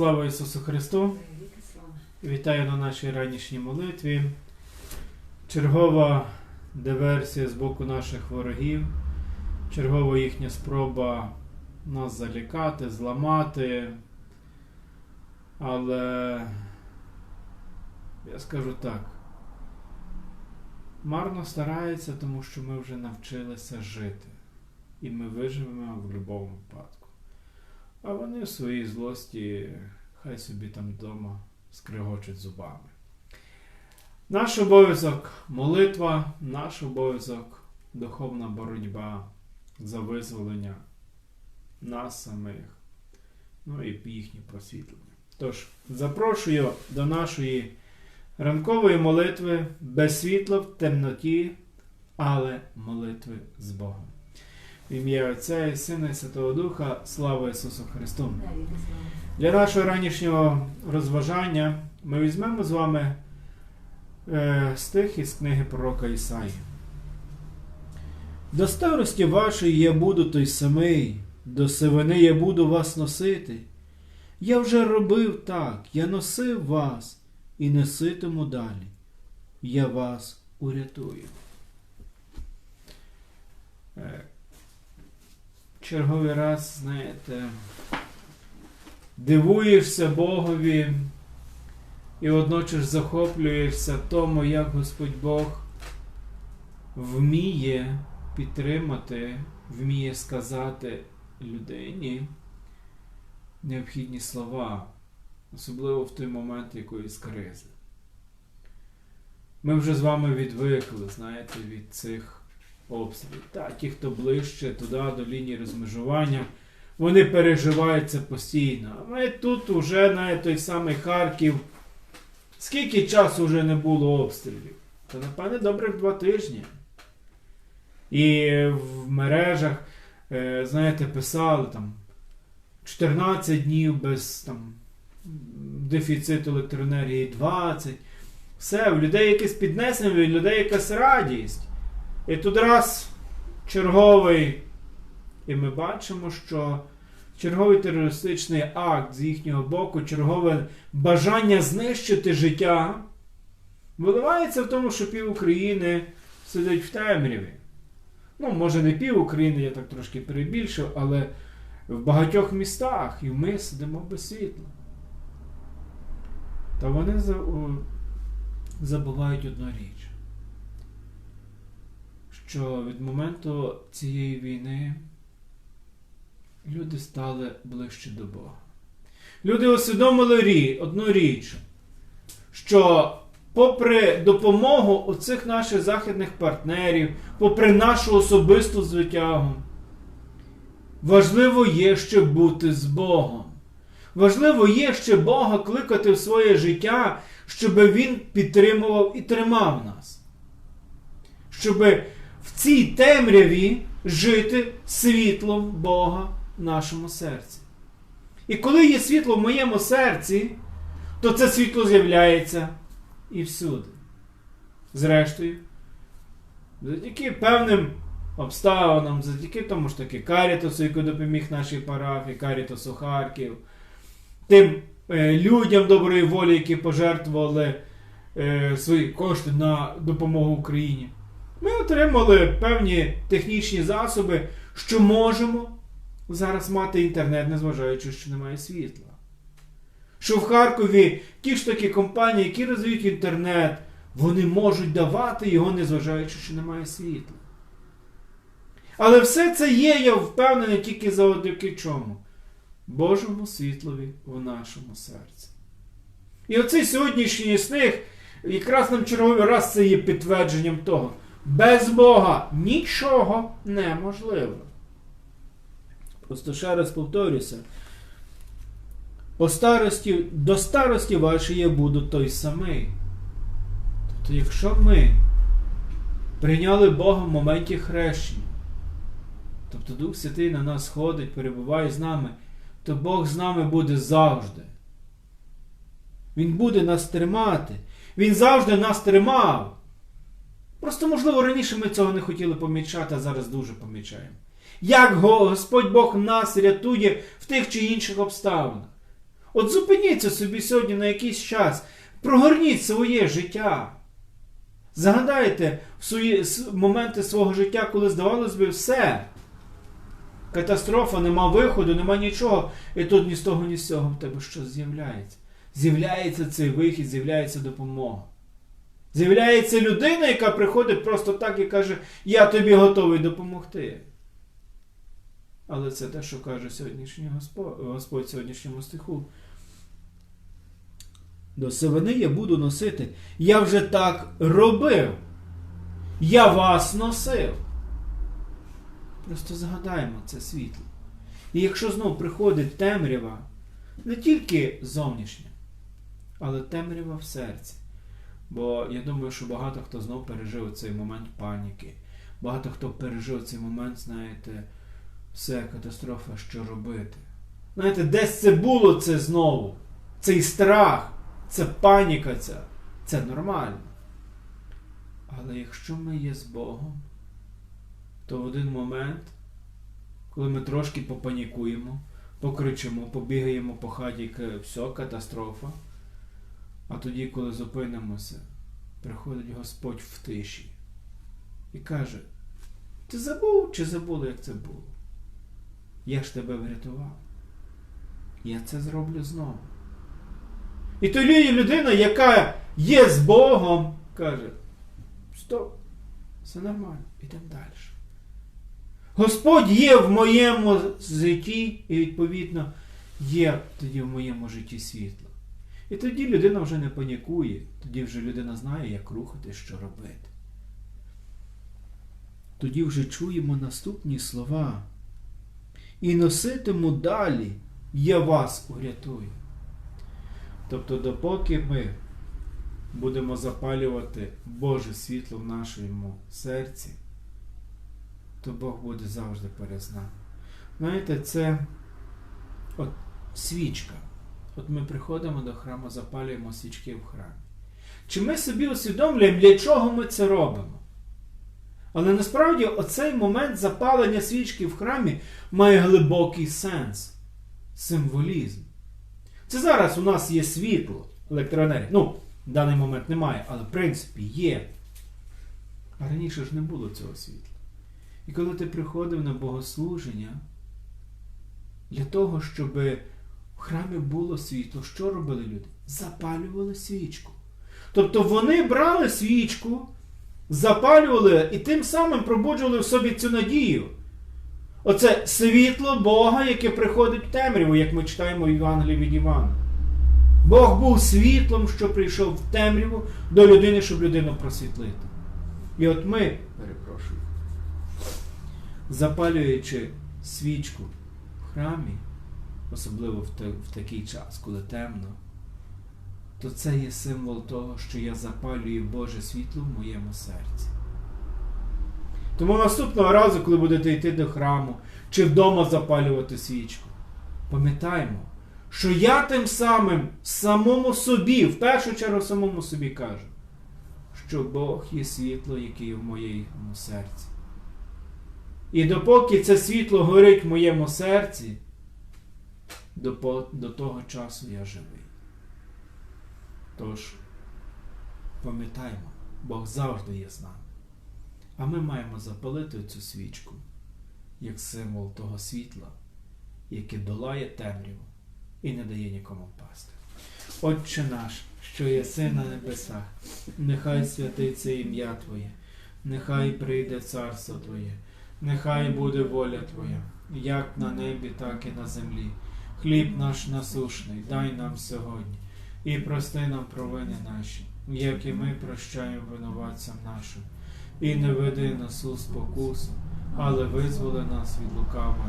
Слава Ісусу Христу! Вітаю на нашій ранішній молитві. Чергова диверсія з боку наших ворогів, чергова їхня спроба нас залякати, зламати. Але я скажу так. Марно старається, тому що ми вже навчилися жити. І ми виживемо в будь-якому випадку. А вони в своїй злості хай собі там вдома скригочуть зубами. Наш обов'язок молитва, наш обов'язок духовна боротьба за визволення нас самих, ну і їхнє просвітлення. Тож, запрошую до нашої ранкової молитви без світла в темноті, але молитви з Богом. В ім'я Отця і Сина і Святого Духа, слава Ісусу Христу! Для нашого ранішнього розважання ми візьмемо з вами е, стих із книги пророка Ісаї. До старості вашої я буду той самий, до сивини я буду вас носити. Я вже робив так, я носив вас і неситиму далі. Я вас урятую. Черговий раз, знаєте, дивуєшся Богові і водночас захоплюєшся тому, як Господь Бог вміє підтримати, вміє сказати людині необхідні слова, особливо в той момент якоїсь кризи. Ми вже з вами відвикли, знаєте, від цих обстрілів. Та, ті, хто ближче туди, до лінії розмежування, вони переживають це постійно. А ми тут уже на той самий Харків. Скільки часу вже не було обстрілів? Та, напевне, добрих два тижні. І в мережах, е, знаєте, писали там 14 днів без там, дефіциту електроенергії 20. Все, в людей якесь піднесення, в людей якась радість. І тут раз черговий. І ми бачимо, що черговий терористичний акт з їхнього боку, чергове бажання знищити життя, виливається в тому, що пів України сидить в темряві. Ну, може, не пів України, я так трошки перебільшив, але в багатьох містах і ми сидимо без світла. Та вони забувають одну річ, що від моменту цієї війни люди стали ближче до Бога. Люди усвідомили одну річ, що попри допомогу оцих наших західних партнерів, попри нашу особисту звитягу, важливо є ще бути з Богом. Важливо є ще Бога кликати в своє життя, щоб Він підтримував і тримав нас. Щоб в цій темряві жити світлом Бога в нашому серці. І коли є світло в моєму серці, то це світло з'являється і всюди. Зрештою, завдяки певним обставинам, завдяки тому ж таки Карітасу, який допоміг нашій парафії, Карітасу Харків, тим е, людям доброї волі, які пожертвували е, свої кошти на допомогу Україні. Ми отримали певні технічні засоби, що можемо зараз мати інтернет, незважаючи, що немає світла. Що в Харкові ті ж такі компанії, які роздають інтернет, вони можуть давати його, незважаючи, що немає світла. Але все це є, я впевнений, тільки завдяки чому? Божому світлові в нашому серці. І оцей сьогоднішній сних якраз нам черговий раз це є підтвердженням того. Без Бога нічого неможливо. Просто ще раз повторюся. По старості, до старості вашої я буду той самий. Тобто, якщо ми прийняли Бога в моменті хрещення, тобто Дух Святий на нас ходить, перебуває з нами, то Бог з нами буде завжди. Він буде нас тримати. Він завжди нас тримав. Просто, можливо, раніше ми цього не хотіли помічати, а зараз дуже помічаємо. Як Господь Бог нас рятує в тих чи інших обставинах. От зупиніться собі сьогодні на якийсь час, прогорніть своє життя. Загадайте в свої моменти свого життя, коли здавалось би все. Катастрофа, нема виходу, нема нічого. І тут ні з того, ні з цього в тебе щось з'являється. З'являється цей вихід, з'являється допомога. З'являється людина, яка приходить просто так і каже: Я тобі готовий допомогти. Але це те, що каже сьогоднішній Господь, Господь сьогоднішньому стиху. До сивини я буду носити. Я вже так робив. Я вас носив. Просто згадаємо це світло. І якщо знов приходить темрява, не тільки зовнішня, але темрява в серці. Бо я думаю, що багато хто знов пережив цей момент паніки. Багато хто пережив цей момент, знаєте, все, катастрофа, що робити. Знаєте, десь це було це знову. Цей страх, це паніка ця. Це нормально. Але якщо ми є з Богом, то в один момент, коли ми трошки попанікуємо, покричимо, побігаємо по хаті, все, катастрофа. А тоді, коли зупинимося, приходить Господь в тиші і каже: Ти забув чи забула, як це було? Я ж тебе врятував. Я це зроблю знову. І тоді людина, яка є з Богом, каже: Стоп, все нормально, ідемо далі. Господь є в моєму житті, і, відповідно, є тоді в моєму житті світло. І тоді людина вже не панікує, тоді вже людина знає, як рухати, що робити. Тоді вже чуємо наступні слова. І носитиму далі, я вас урятую. Тобто, допоки ми будемо запалювати Боже світло в нашому серці, то Бог буде завжди перед нами. Знаєте, це от свічка. От ми приходимо до храму, запалюємо свічки в храмі. Чи ми собі усвідомлюємо, для чого ми це робимо? Але насправді оцей момент запалення свічки в храмі має глибокий сенс, символізм. Це зараз у нас є світло, електроенергія. Ну, в даний момент немає, але в принципі є. А раніше ж не було цього світла. І коли ти приходив на богослуження, для того, щоб храмі було світло, що робили люди? Запалювали свічку. Тобто вони брали свічку, запалювали і тим самим пробуджували в собі цю надію. Оце світло Бога, яке приходить в темряву, як ми читаємо в Євангелії від Івана. Бог був світлом, що прийшов в темряву до людини, щоб людину просвітлити. І от ми, перепрошую, запалюючи свічку в храмі, особливо в, в такий час, коли темно, то це є символ того, що я запалюю Боже світло в моєму серці. Тому наступного разу, коли будете йти до храму чи вдома запалювати свічку, пам'ятаймо, що я тим самим самому собі, в першу чергу самому собі кажу, що Бог є світло, яке є в моєму серці. І допоки це світло горить в моєму серці, до, до того часу я живий. Тож, пам'ятаймо, Бог завжди є з нами. А ми маємо запалити цю свічку як символ того світла, яке долає темряву і не дає нікому впасти. Отче наш, що єси на небесах, нехай святиться ім'я Твоє, нехай прийде царство Твоє, нехай буде воля Твоя, як на небі, так і на землі. Хліб наш насушний, дай нам сьогодні, і прости нам провини наші, як і ми прощаємо винуватцям нашим. І не веди нас у спокусу, але визволи нас від лукавого.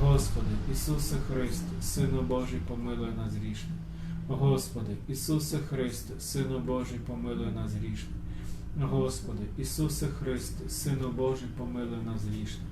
Господи, Ісусе Христе, Сину Божий, помилуй нас грішних. Господи, Ісусе Христе, Сину Божий, помилуй нас грішних. Господи, Ісусе Христе, Сину Божий, помилуй нас грішних.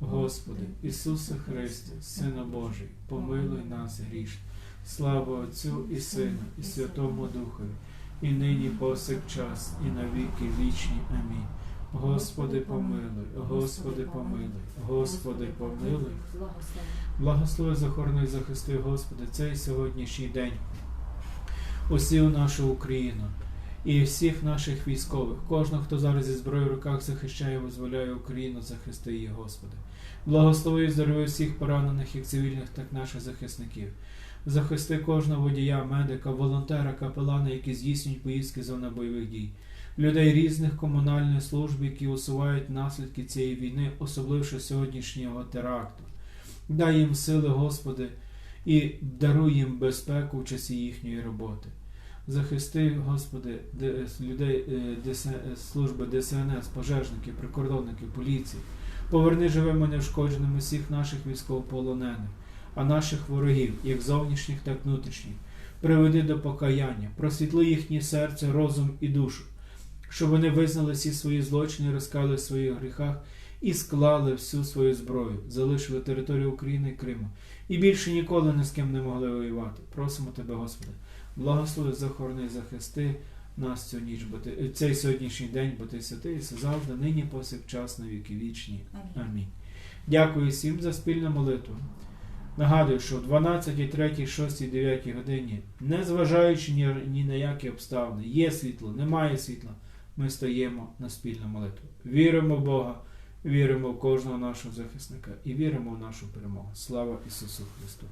Господи, Ісусе Христе, Сину Божий, помилуй нас грішних. Слава Отцю і Сину, і Святому Духові, і нині повсякчас, і на віки вічні. Амінь. Господи, помилуй, Господи, помилуй, Господи, помилуй. Благослови захорони захисти, Господи, цей сьогоднішній день. Усю нашу Україну і всіх наших військових, кожного, хто зараз зі зброєю в руках захищає, визволяє Україну, захисти її, Господи. Благослови і здорови всіх поранених, як цивільних, так і наших захисників. Захисти кожного водія, медика, волонтера, капелана, які здійснюють поїздки з зони бойових дій, людей різних комунальних служб, які усувають наслідки цієї війни, особливо сьогоднішнього теракту. Дай їм сили, Господи, і даруй їм безпеку в часі їхньої роботи. Захисти, Господи, людей е, служби ДСНС, пожежників, прикордонників, поліції. Поверни живими неушкодженими всіх наших військовополонених, а наших ворогів, як зовнішніх, так внутрішніх. Приведи до покаяння, просвітли їхнє серце, розум і душу, щоб вони визнали всі свої злочини, розкали в своїх гріхах і склали всю свою зброю, залишили територію України і Криму. І більше ніколи ні з ким не могли воювати. Просимо Тебе, Господи, благослови, захорони, захисти нас цю ніч, бо ти, цей сьогоднішній день, бо ти святий, і завжди, нині повсякчас, на віки вічні. Амінь. Дякую всім за спільну молитву. Нагадую, що в 12, 3, 6, 9 годині, незважаючи ні, ні на які обставини, є світло, немає світла, ми стаємо на спільну молитву. Віримо в Бога, віримо в кожного нашого захисника і віримо в нашу перемогу. Слава Ісусу Христу!